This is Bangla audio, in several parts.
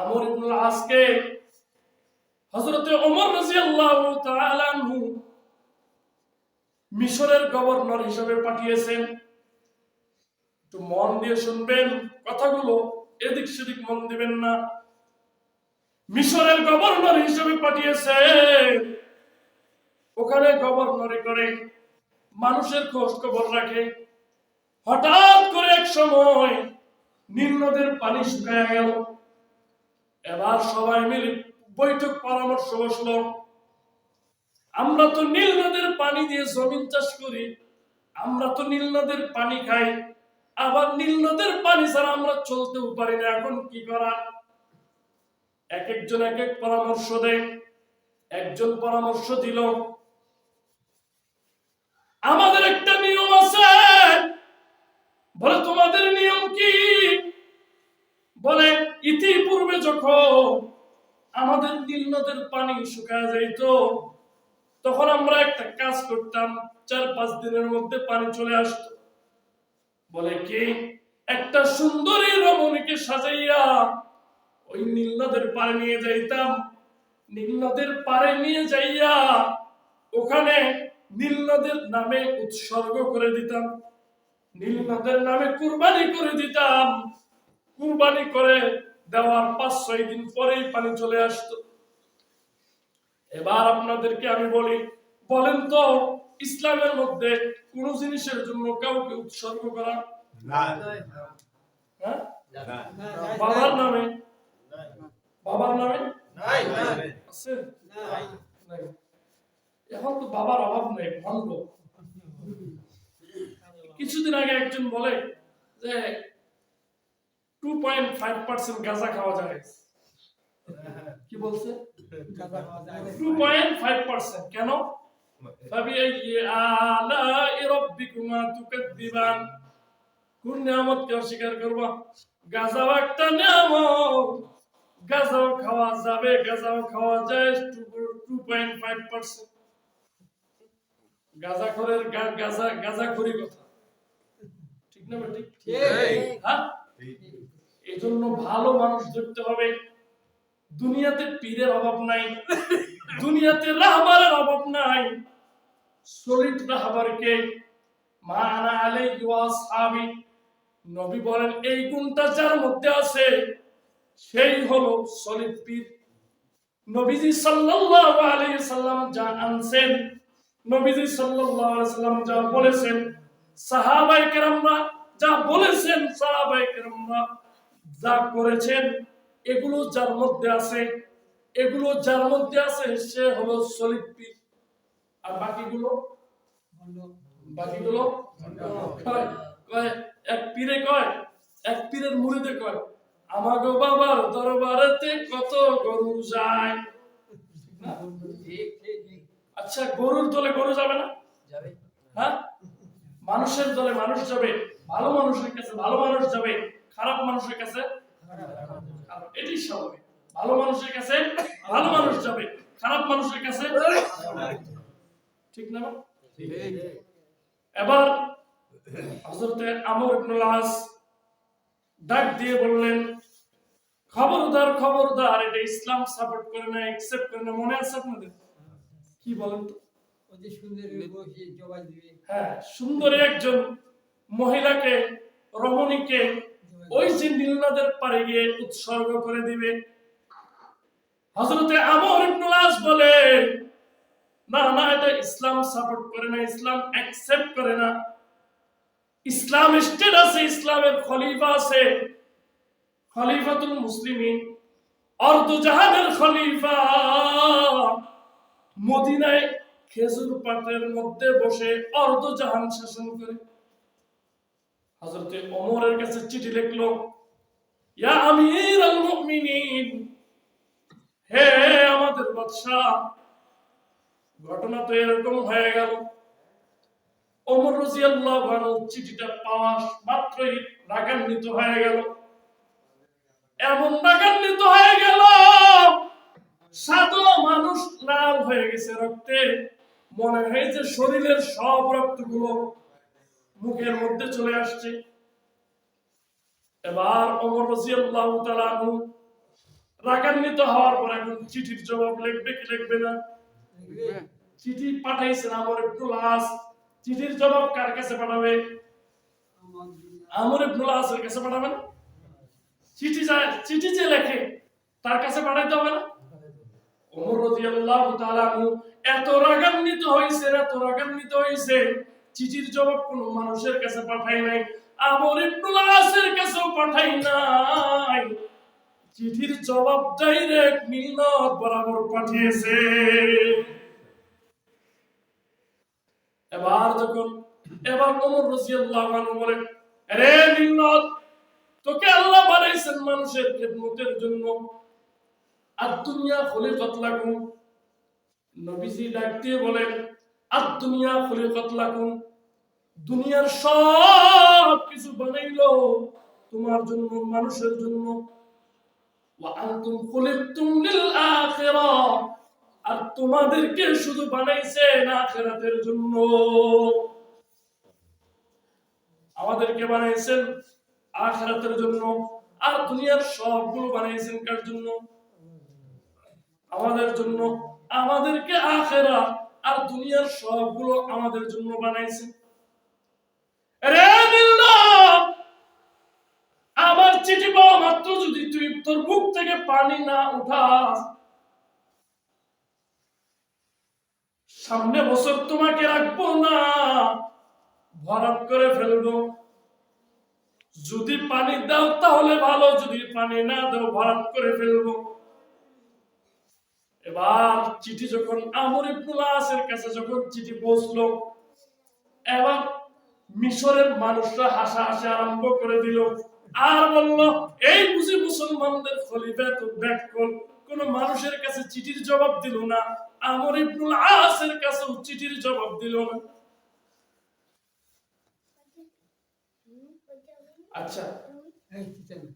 আমর ইবনুল আসকে হযরতে ওমর রাদিয়াল্লাহু তাআলা আনহু মিশরের গভর্নর হিসেবে পাঠিয়েছেন। একটু মন দিয়ে শুনবেন কথাগুলো, এদিক সেদিক মন দিবেন না। মিশরের গভর্নর হিসেবে পাঠিয়েছে ওখানে গভর্নরে করে, মানুষের খোঁজ খবর রাখে। হঠাৎ করে এক সময় নীল নদের পানি শুকায় গেল। এবার সবাই মিলে বৈঠক পরামর্শ বসল। আমরা তো নীল নদের পানি দিয়ে জমিন চাষ করি, আমরা তো নীল নদের পানি খাই, আবার নীল নদের পানি ছাড়া আমরা চলতেও পারি না, এখন কি করা? এক একজন এক এক পরামর্শ দেয়, একজন পরামর্শ দিল, আমাদের একটা নিয়ম আছে, বলে তোমাদের নিয়ম কি? বলে, ইতিপূর্বে যখন আমাদের নীল নদের পানি শুকায় যাইত, তখন আমরা একটা কাজ করতাম, চার পাঁচ দিনের মধ্যে পানি চলে আসতো। বলে কি? একটা সুন্দরী রমণীকে সাজাইয়া ওই নীল নদের পারে নিয়ে যাইতাম। নীল নদের পারে নিয়ে যাইয়া ওখানে নীল নদের নামে উৎসর্গ করে দিতাম। নীল নদের নামে কুরবানি করে দিতাম। কুরবানি করে দেওয়ার পাঁচ ছয় দিন পরেই পানি চলে আসতো। এবার আপনাদেরকে আমি বলি বলেন তো ইসলামের মধ্যে কোন জিনিসের জন্য কাউকে উৎসর্গ করা হ্যাঁ? বাবার নামে? বাবার নামে? আছে? এখন তো বাবার অভাব নেই ভণ্ড কিছুদিন আগে একজন বলে যে টু পয়েন্ট ফাইভ পার্সেন্ট গাঁজা খাওয়া যায়। কি বলছে? টু পয়েন্ট ফাইভ পার্সেন্ট কেন? কোন নিয়ামত কে অস্বীকার করব? গাজাও একটা নিয়ামত। গাজাও খাওয়া যাবে গাজাও খাওয়া যায় টু পয়েন্ট ফাইভ পার্সেন্ট গাজাখরের গাজা গাজাখরি কথা। ঠিক না ঠিক ঠিক। হ্যাঁ? এই জন্য ভালো মানুষ ধরতে হবে। দুনিয়াতে পীরের অভাব নাই, দুনিয়াতে রাহবারের অভাব নাই। সলিড রাহবারকে মা আনা ওয়া নবী বলেন, এই গুণটা যার মধ্যে আছে, সেই হলো সলিড পীর। নবীজি সাল্লাল্লাহু আলাইহি সাল্লাম যা আনছেন, নবীজি সাল্লাল্লাহু আলাইহি সাল্লাম যা বলেছেন, সাহাবায়ে কেরামরা যা বলেছেন, সাহাবায়ে কেরামরা যা করেছেন এগুলো যার মধ্যে আছে এগুলো যার মধ্যে আছে সে হলো সলিড পীর আর বাকিগুলো? বাকিগুলো? কয়? এক পীরে কয়? এক পীরের মুড়িতে কয়? আমাগো বাবার দরবারেতে কত গরু যায়। আচ্ছা গরুর দলে গরু যাবে না? হ্যাঁ? মানুষের দলে মানুষ যাবে ভালো মানুষের কাছে ভালো মানুষ যাবে। খারাপ মানুষের কাছে। এটাই স্বাভাবিক। ভালো মানুষের কাছে ভালো মানুষ যাবে খারাপ মানুষের কাছে ঠিক না এবার হযরতে আমর ইবনুল আস ডাক দিয়ে বললেন খবরদার খবরদার এটা ইসলাম সাপোর্ট করে না একসেপ্ট করে না মনে আছে আপনাদের? কি বলেন তো? হ্যাঁ সুন্দরী একজন মহিলাকে রমণীকে ওই যে নীলনদের পারে গিয়ে উৎসর্গ করে দিবে। হজরতে আমর ইবনুল আস বলে, না না, এটা ইসলাম সাপোর্ট করে না, ইসলাম অ্যাকসেপ্ট করে না। ইসলাম স্টেট আছে, ইসলামের খলিফা আছে। খলিফাতুল মুসলিমিন অর্ধ জাহানের খলিফা। মদিনায় খেজুর পাটের মধ্যে বসে অর্ধ জাহান শাসন করে। হযরতে ওমরের কাছে চিঠি লিখলো, ইয়া মুমিনিন, হে আমাদের বাদশাহ, ঘটনা তো এরকম হয়ে গেল। ওমর রাদিয়াল্লাহু আনহু চিঠিটা পাওয়া মাত্রই রাগান্বিত হয়ে গেল। এমন রাগান্বিত হয়ে গেল মানুষ লাল হয়ে গেছে রক্তে। মনে হয়েছে শরীরের সব রক্তগুলো মুখের মধ্যে চলে আসছে। এবার ওমর রাদিয়াল্লাহু তাআলা আনহু রাগান্বিত হওয়ার পর এখন চিঠির জবাব লিখবে কি লিখবে না? চিঠি পাঠাইছেন আমর ইবনুল আস। চিঠির জবাব কার কাছে পাঠাবে? আমর ইবনুল আসের কাছে পাঠাবে না? চিঠি যায়, চিঠি যে লেখে, তার কাছে পাঠাইতে হবে না? ওমর রাদিয়াল্লাহু তাআলা এত রাগান্বিত হইছে এত রাগান্বিত হইছে চিঠির জবাব কোন মানুষের কাছে পাঠাই নাই কাছেও পাঠাই নাই। চিঠির জবাব ডাইরেক্ট বরাবর পাঠিয়েছে। এবার যখন এবার ওমর মিলত তোকে আল্লাহ বানাইছেন মানুষের খেদমতের জন্য। আর দুনিয়া খলিকত লাকুম। নবীজি ডাক দিয়ে বলেন আর দুনিয়া খলিকত লাকুম। দুনিয়ার সব কিছু বানাইলো তোমার জন্য, মানুষের জন্য। আর তোমাদেরকে শুধু বানাইছেন আখিরাতের জন্য। আমাদেরকে বানাইছেন জন্য। আর দুনিয়ার সবগুলো বানাইছেন কার জন্য? আমাদের জন্য। আমাদেরকে আখেরা। আর দুনিয়ার সবগুলো আমাদের জন্য বানাইছে আমার চিঠি পাওয়া মাত্র যদি তুই তোর বুক থেকে পানি না উঠাস সামনে বছর তোমাকে রাখব না। ভরাট করে ফেলব। যদি পানি দাও তাহলে ভালো, যদি পানি না দাও ভরাট করে ফেলব। এবার চিঠি যখন আমর কাছে যখন চিঠি পৌঁছলো, এবার মিশরের মানুষরা হাসাহাসি আরম্ভ করে দিল। আর বলল এই বুঝি মুসলমানদের খলিফা তো ব্যাকল কোন মানুষের কাছে চিঠির জবাব দিল না। আমর ইবনুল আসের কাছে চিঠির জবাব দিল না। আচ্ছা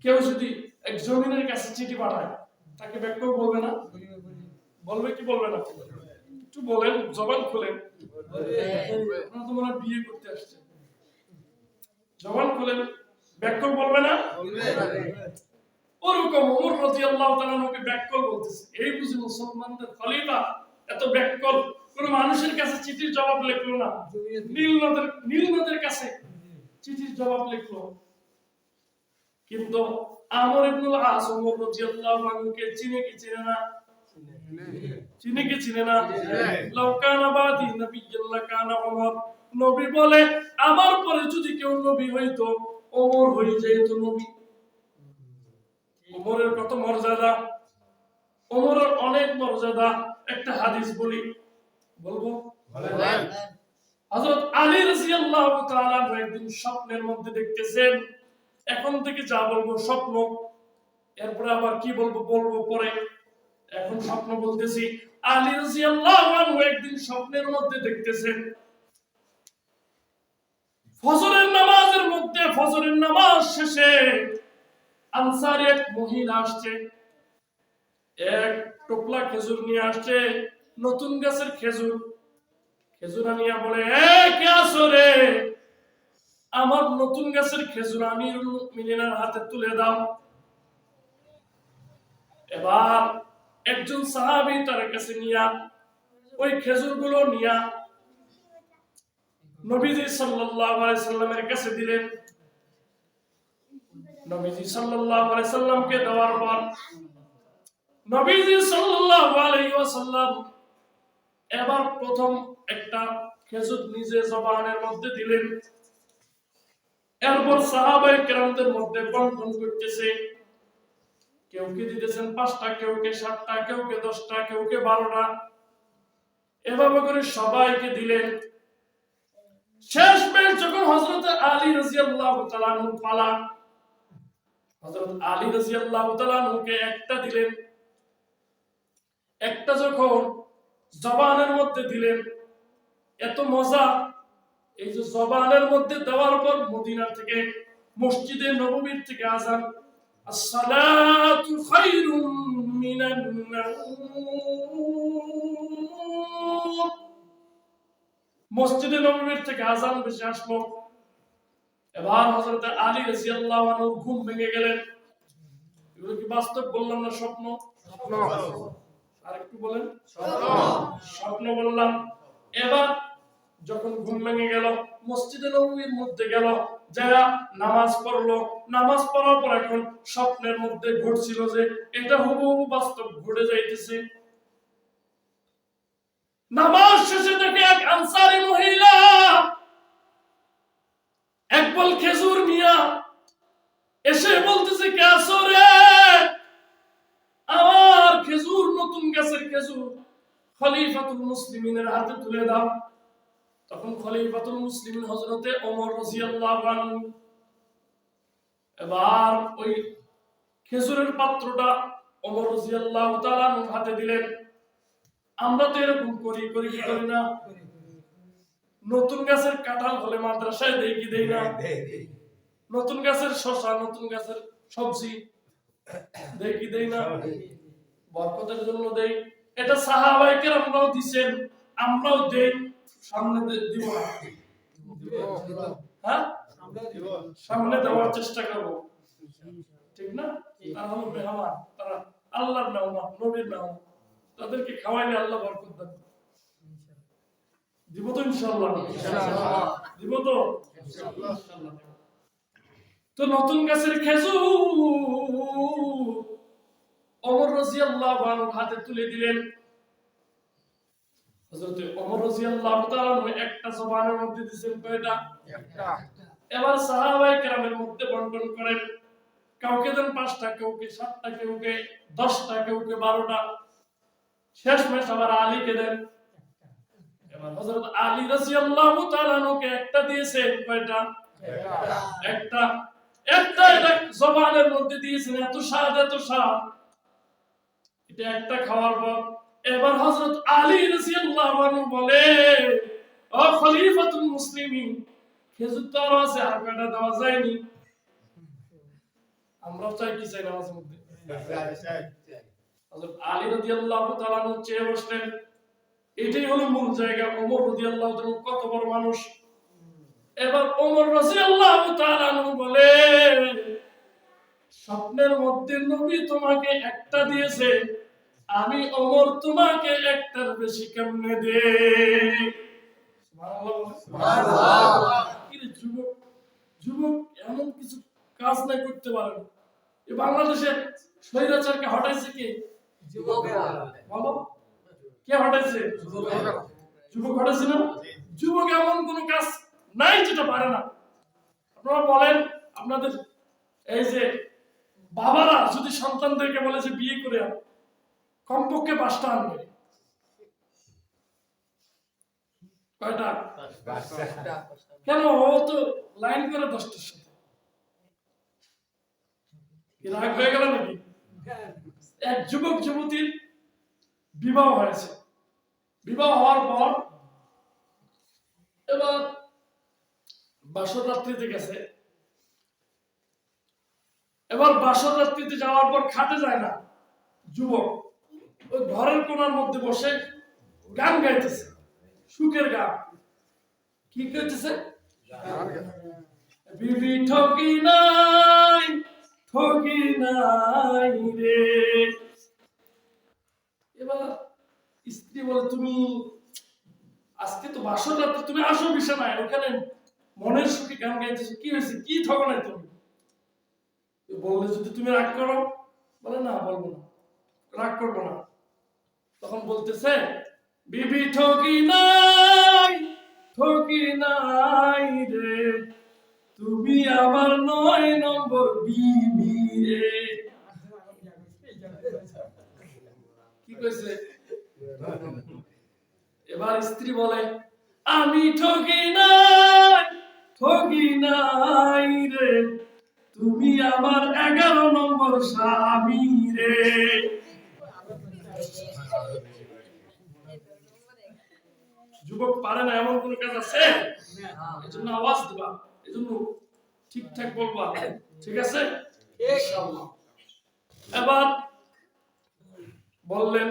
কেউ যদি এক জমিনের কাছে চিঠি পাঠায় তাকে ব্যাকল বলবে না? বলবে কি বলবে না? একটু বলেন জবান খুলেন। আপনারা তো মনে বিয়ে করতে আসছে। জবান খুলেন বলবে না? ওরকম ওমর রাদিয়াল্লাহু তাআলা নকে ব্যাকল বলতেছে। এই বুঝি মুসলমানদের খলিফা এত কোন মানুষের কাছে চিঠির জবাব লিখলো না। নীল নদের নীল নদের কাছে চিঠির জবাব লিখলো। কিন্তু আমর ইবনুল আস ওমর রাদিয়াল্লাহু আনহুকে চিনে কি চিনে না? চিনে কি চিনে না? লাউকানা বাদি নবিয়্যাল্লাহ কানা ওমর নবী বলে আমার পরে যদি কেউ নবী হইতো ওমর হয়ে যেত নবী। ওমরের কত মর্যাদা? ওমরের অনেক মর্যাদা। একটা হাদিস বলি বলব? হযরত আলী রাদিয়াল্লাহু তাআলা একদিন স্বপ্নের মধ্যে দেখতেছেন এখন থেকে যা বলব স্বপ্ন। এরপরে আবার কি বলব বলব পরে। এখন স্বপ্ন বলতেছি আলী রাদিয়াল্লাহু আনহু একদিন স্বপ্নের মধ্যে দেখতেছেন ফজরের নামাজের মধ্যে ফজরের নামাজ শেষে আনসার এক মহিলা আসছে। এক টোপলা খেজুর নিয়ে আসছে, নতুন গাছের খেজুর। খেজুর আনিয়া বলে কে আমার নতুন গাছের খেজুর মুমিনিনের হাতে তুলে দাও। এবার একজন সাহাবী তার কাছে নিয়া ওই খেজুরগুলো নিয়া নবীজি সাল্লাল্লাহু আলাইহি সাল্লামের কাছে দিলেন। নবীজি সাল্লাল্লাহু আলাইহি সাল্লামকে দেওয়ার পর নবীজি সাল্লাল্লাহু আলাইহি ওয়াসাল্লাম এবার প্রথম একটা খেজুর নিজে জবানের মধ্যে দিলেন। এরপর সাহাবায়ে কেরামদের মধ্যে বন্টন করতেছে। কেউ কে দিতেছেন পাঁচটা, কেউ কে সাতটা, কেউ কে দশটা, কেউ কে বারোটা? এভাবে করে সবাইকে দিলেন। শেষ মেশ যখন হজরত আলী রাজিয়াল্লাহু তাআলা আনহু পালা, হযরত আলী রাদিয়াল্লাহু তাআলা আনহুকে একটা দিলেন। একটা যখন জবানের মধ্যে দিলেন, এত মজা, এই যে জবানের মধ্যে দেওয়ার পর মদিনা থেকে, মসজিদে নববীর থেকে আজান আসসালাতু খায়রুম মিনান নাউম। মসজিদে নববীর থেকে আজান বেশি আসলো। এবার হযরত আলী রাদিয়াল্লাহু আনহু ঘুম ভেঙে গেলেন। এগুলো কি বাস্তব বললাম না স্বপ্ন? আর একটু বলেন। স্বপ্ন। বললাম। এবার যখন ঘুম ভেঙে গেল মসজিদে নবীর মধ্যে গেল যারা নামাজ পড়ল নামাজ পড়ার পর এখন স্বপ্নের মধ্যে ঘটছিল যে এটা হুবহু বাস্তব ঘটে যাইতেছে। নামাজ শেষে দেখে এক আনসারি মহিলা এক বল খেজুর নিয়া এসে বলতেছে, কে আসো রে? আমার খেজুর, নতুন গাছের খেজুর। খলিফাতুল মুসলিমিনের হাতে তুলে দাও। তখন খলিফাতুল মুসলিমিন হযরতে ওমর রাদিয়াল্লাহু আনহু এবার ওই খেজুরের পাত্রটা ওমর রাদিয়াল্লাহু তাআলা হাতে দিলেন। আমরা তো এরকম করি করি কি করি না? নতুন গাছের কাঁঠাল হলে মাদ্রাসায় দেই কি দেই না? নতুন গাছের শশা নতুন গাছের সবজি দেই কি দেই না? বরকতের জন্য দেই। এটা সাহাবায়ে কেরামরাও দিছেন আমরাও দেই সামনে দিব হ্যাঁ? সামনে দেওয়ার চেষ্টা করব। ঠিক না? তারা হলো মেহমান তারা আল্লাহর মেহমান নবীর মেহমান। তাদেরকে খাওয়াইলে আল্লাহ বরকত দেন দিব তো ইনশাআল্লাহ। দিব তো তো নতুন গাছের খেজুর অমর রাদিয়াল্লাহু আনহু হাতে তুলে দিলেন। হযরত ওমর রাদিয়াল্লাহু তাআলা একটা জবানের মধ্যে দিয়েছেন কয়টা? এবার সাহাবায়ে কেরামের মধ্যে বন্টন করেন। কাউকে দেন পাঁচটা কাউকে সাতটা কাউকে দশটা কাউকে বারোটা। শেষ মেশ আবার আলীকে দেন। আলী খেজুর তো আছে, আর কয়টা দেওয়া যায়নি? আমরাও চাই কি চাই মধ্যে? হযরত আলী রাদিয়াল্লাহু তাআলা চেয়ে বসলেন এটাই হলো মূল জায়গা। ওমর রাদিয়াল্লাহু তাআলা কত বড় মানুষ। এবার ওমর রাদিয়াল্লাহু তাআলা বলে স্বপ্নের মধ্যে নবী তোমাকে একটা দিয়েছে আমি ওমর তোমাকে একটার বেশি কেমনে দে যুবক যুবক এমন কিছু কাজ নাই করতে পারে। না এ বাংলাদেশে স্বৈরাচারকে হটাইছে কে? বলো কে হটাইছে যুবক হটাইছে না? যুবক এমন কোন কাজ নাই যেটা পারে না। আপনারা বলেন আপনাদের এই যে বাবারা যদি সন্তানদেরকে বলে যে বিয়ে করে কমপক্ষে পাঁচটা আনবে। কয়টা? কেন? ও তো লাইন করে দশটার সাথে। রাগ হয়ে গেল নাকি? এক যুবক যুবতীর বিবাহ হয়েছে। বিবাহ হওয়ার পর এবার বাসর রাত্রিতে গেছে। এবার বাসর রাত্রিতে যাওয়ার পর খাটে যায় না যুবক। ওই ঘরের কোনার মধ্যে বসে গান গাইতেছে সুখের গান। কি করতেছে বিবি ঠকি নাই ঠকি নাই রে। এবার স্ত্রী বলে, তুমি আজকে তো বাসর রাত্রে, তুমি আসো বিছানায়, ওখানে মনের সুখে গান গাইতেছো। কি হয়েছে? কি ঠকনায় তুমি? বললে, যদি তুমি রাগ করো? বলে, না, বলব না, রাগ করব না। তখন বলতেছে, বিবি, ঠকি নাই ঠকি নাই রে। তুমি আমার নয় নম্বর বিবি রে। কি কইছে? এবার স্ত্রী বলে আমি ঠকি নাই ঠকি নাই রে। তুমি আমার এগারো নম্বর স্বামী রে। যুবক পারে না এমন কোন কাজ আছে? এজন্য আওয়াজ দিবা। এজন্য ঠিকঠাক বলবা। ঠিক আছে? এবার বললেন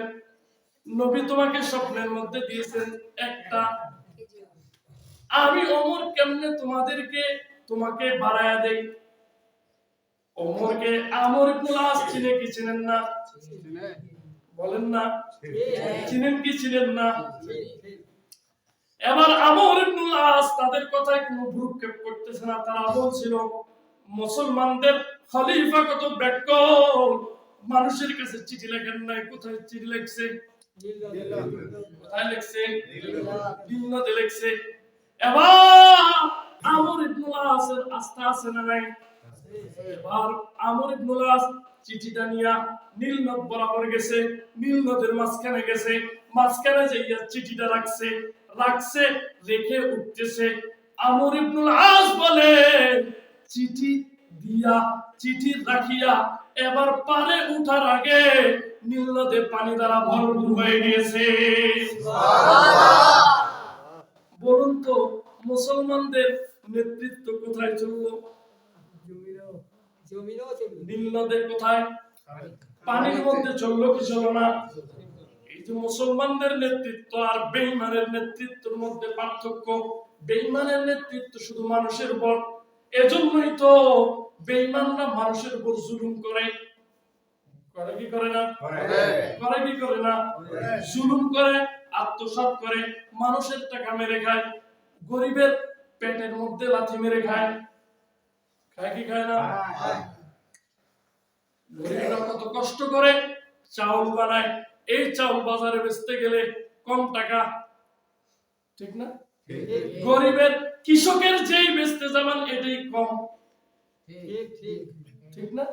নবী তোমাকে স্বপ্নের মধ্যে দিয়েছেন একটা। আমি অমর কেমনে তোমাদেরকে তোমাকে বাড়ায়া দেই? ওমরকে আমর আস চিনে কি চিনেন না? বলেন না। চিনেন কি চিনেন না? এবার আমর ইবনুল আস তাদের কথায় কোনো ভ্রুক্ষেপ করতেছে না। তারা বলছিল মুসলমানদের খলিফা কত ব্যাকল মানুষের কাছে চিঠি লেখেন নাই, কোথায় চিঠি লিখছে? কোথায় লিখছে? বিন্নতে লিখছে। এবার আমর ইবনুল আস্থা আছে না নাই? এবার আমর ইবনুল আস চিঠিটা নিয়া নীল নদ বরাবর গেছে, নীল নদের মাঝখানে গেছে, মাঝখানে যাইয়া চিঠিটা রাখছে। রাখছে রেখে উঠতেছে। আমর ইবনুল আস বলে চিঠি দিয়া চিঠি রাখিয়া এবার পারে উঠার আগে নীল নদে পানি দ্বারা ভরপুর হয়ে গিয়েছে। বলুন তো মুসলমানদের নেতৃত্ব কোথায় চলল? নীল নদে কোথায়? পানির মধ্যে চলল কি চলো না? যে মুসলমানদের নেতৃত্ব আর বেইমানের নেতৃত্বের মধ্যে পার্থক্য। বেইমানের নেতৃত্ব শুধু মানুষের উপর। এজন্যই তো বেইমানরা মানুষের উপর জুলুম করে। করে কি করে না? করে। কি করে না? জুলুম করে আত্মসাৎ করে মানুষের টাকা মেরে খায় গরিবের পেটের মধ্যে লাথি মেরে খায়। খায় কি খায় না? গরিবরা কত কষ্ট করে চাউল বানায় এই চাউল বাজারে বেচতে গেলে কম টাকা। ঠিক না? গরিবের কৃষকের যেই বেচতে যাবেন এটাই কম। ঠিক না?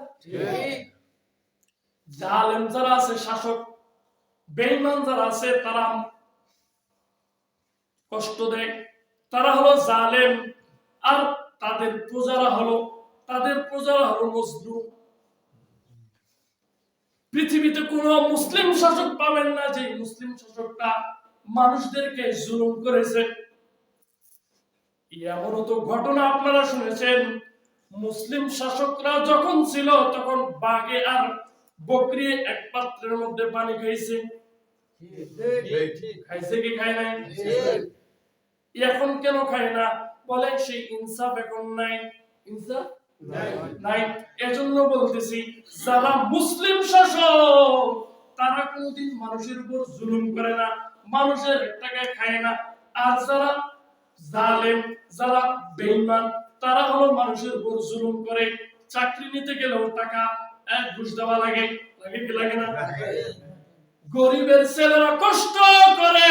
জালেম যারা আছে শাসক বেঈমান যারা আছে তারা কষ্ট দেয়। তারা হলো জালেম। আর তাদের প্রজারা হলো তাদের প্রজারা হলো মজলুম। পৃথিবীতে কোন মুসলিম শাসক পাবেন না যে মুসলিম শাসকটা মানুষদেরকে জুলুম করেছে। এমনও তো ঘটনা আপনারা শুনেছেন, মুসলিম শাসকরা যখন ছিল, তখন বাঘে আর বকরি এক পাত্রের মধ্যে পানি খাইছে খাইছে কি খায় নাই? এখন কেন খায় না? বলে, সেই ইনসাফ এখন নাই। ইনসাফ? নাই। এজন্য বলতেছি যারা মুসলিম শাসক তারা কোনদিন মানুষের উপর জুলুম করে না মানুষের টাকা খায় না। আর যারা জালেম যারা বেঈমান তারা হলো মানুষের উপর জুলুম করে। চাকরি নিতে গেলেও টাকা এক ঘুষ দেওয়া লাগে। লাগে কি লাগে না? গরিবের ছেলেরা কষ্ট করে।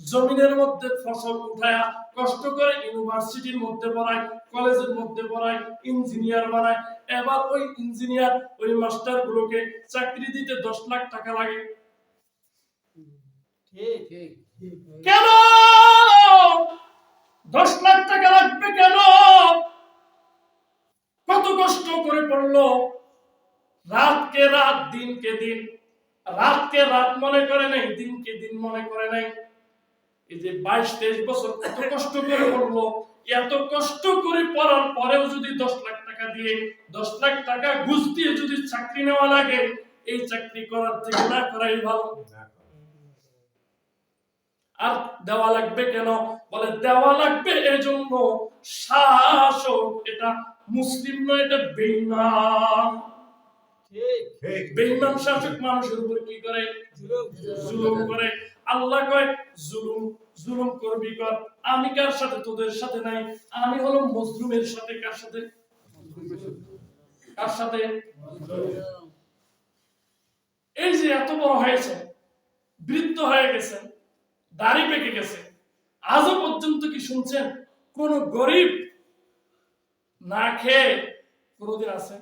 জমিনের মধ্যে ফসল উঠায়া কষ্ট করে ইউনিভার্সিটির মধ্যে পড়ায়। কলেজের মধ্যে পড়ায় ইঞ্জিনিয়ার বানায়। এবার ওই ইঞ্জিনিয়ার ওই মাস্টার গুলোকে চাকরি দিতে দশ লাখ টাকা লাগে। কেন? দশ লাখ টাকা লাগবে কেন? কত কষ্ট করে পড়ল। রাতকে রাত দিনকে দিন। রাতকে রাত মনে করে নাই দিনকে দিন মনে করে নাই। এই যে বাইশ তেইশ বছর কত কষ্ট করে পড়ল এত কষ্ট করে পড়ার পরেও যদি দশ লাখ টাকা দিয়ে দশ লাখ টাকা ঘুষ দিয়ে যদি চাকরি নেওয়া লাগে এই চাকরি করার থেকে না করাই ভালো। আর দেওয়া লাগবে কেন? বলে দেওয়া লাগবে এজন্য শাসক এটা মুসলিম নয় এটা বেইমান। বেইমান শাসক মানুষের উপর কি করে? জুলুম করে। আল্লাহ কয় জুলুম জুলুম করবি কর আমি কার সাথে? তোদের সাথে নাই। আমি হলো মজলুমের সাথে। কার সাথে? কার সাথে? এই যে এত বড় হয়েছে, বৃদ্ধ হয়ে গেছে, দাড়ি পেকে গেছে, আজও পর্যন্ত কি শুনছেন? কোন গরিব না খেয়ে কোনদিন আছে?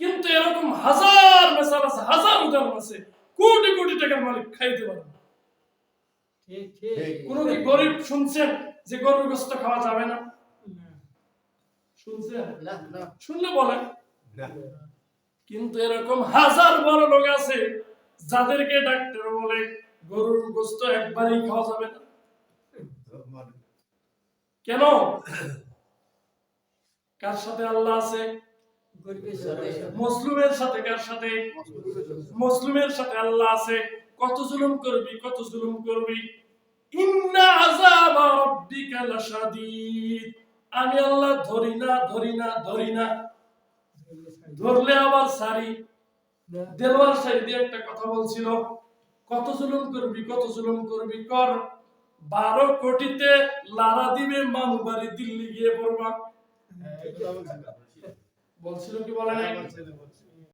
কিন্তু এরকম হাজার মেসাল আছে, হাজার উদাহরণ আছে, কোটি কোটি টাকার মালিক খাইতে পারে না। কোন কি গরিব শুনছেন যে গরুর গোস্ত খাওয়া যাবে না? শুনছেন? শুনলে বলেন। কিন্তু এরকম হাজার বড় লোক আছে যাদেরকে ডাক্তার বলে গরুর গোস্ত একবারই খাওয়া যাবে না। কেন? কার সাথে আল্লাহ আছে? মুসলিমের সাথে কার সাথে। মুসলিমের সাথে আল্লাহ আছে। কত জুলুম করবি কত জুলুম করবি? ইন্না আযাবা রাব্বিকা লাশাদীদ। আমি আল্লাহ ধরি না ধরি না ধরি না। ধরলে আবার সারি। দেলোয়ার সাইদি একটা কথা বলছিল কত জুলুম করবি কত জুলুম করবি কর। বারো কোটিতে লারা দিবে মানু বাড়ি দিল্লি গিয়ে পড়বা। বলছিল কি বলে নাই?